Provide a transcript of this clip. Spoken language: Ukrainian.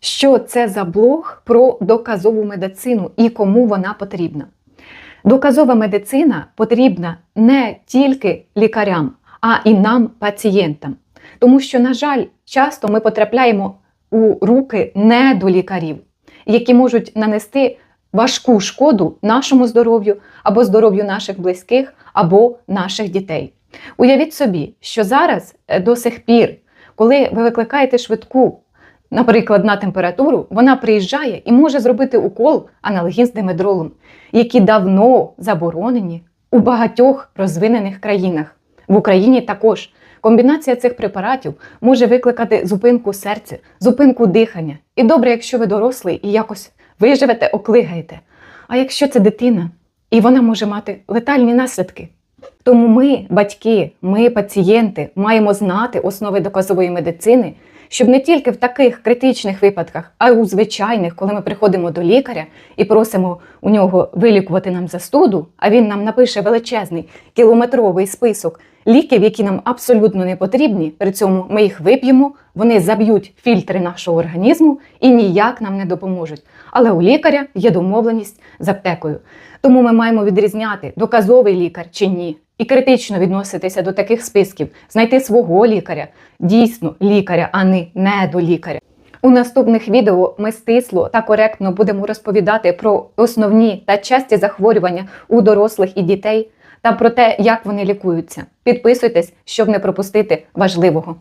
що це за блог про доказову медицину і кому вона потрібна. Доказова медицина потрібна не тільки лікарям, а і нам, пацієнтам. Тому що, на жаль, часто ми потрапляємо у руки недолікарів, які можуть нанести важку шкоду нашому здоров'ю або здоров'ю наших близьких, або наших дітей. Уявіть собі, що зараз е, до сих пір, коли ви викликаєте швидку, наприклад, на температуру, вона приїжджає і може зробити укол аналогін з димедролом, які давно заборонені у багатьох розвинених країнах. В Україні також комбінація цих препаратів може викликати зупинку серця, зупинку дихання. І добре, якщо ви дорослий і якось виживете, оклигаєте. А якщо це дитина, і вона може мати летальні наслідки. Тому ми, батьки, ми, пацієнти, маємо знати основи доказової медицини, щоб не тільки в таких критичних випадках, а й у звичайних, коли ми приходимо до лікаря і просимо у нього вилікувати нам застуду, а він нам напише величезний кілометровий список ліків, які нам абсолютно не потрібні. При цьому ми їх вип'ємо, вони заб'ють фільтри нашого організму і ніяк нам не допоможуть. Але у лікаря є домовленість з аптекою. Тому ми маємо відрізняти, доказовий лікар чи ні, і критично відноситися до таких списків, знайти свого лікаря, дійсно лікаря, а не недолікаря. У наступних відео ми стисло та коректно будемо розповідати про основні та часті захворювання у дорослих і дітей та про те, як вони лікуються. Підписуйтесь, щоб не пропустити важливого.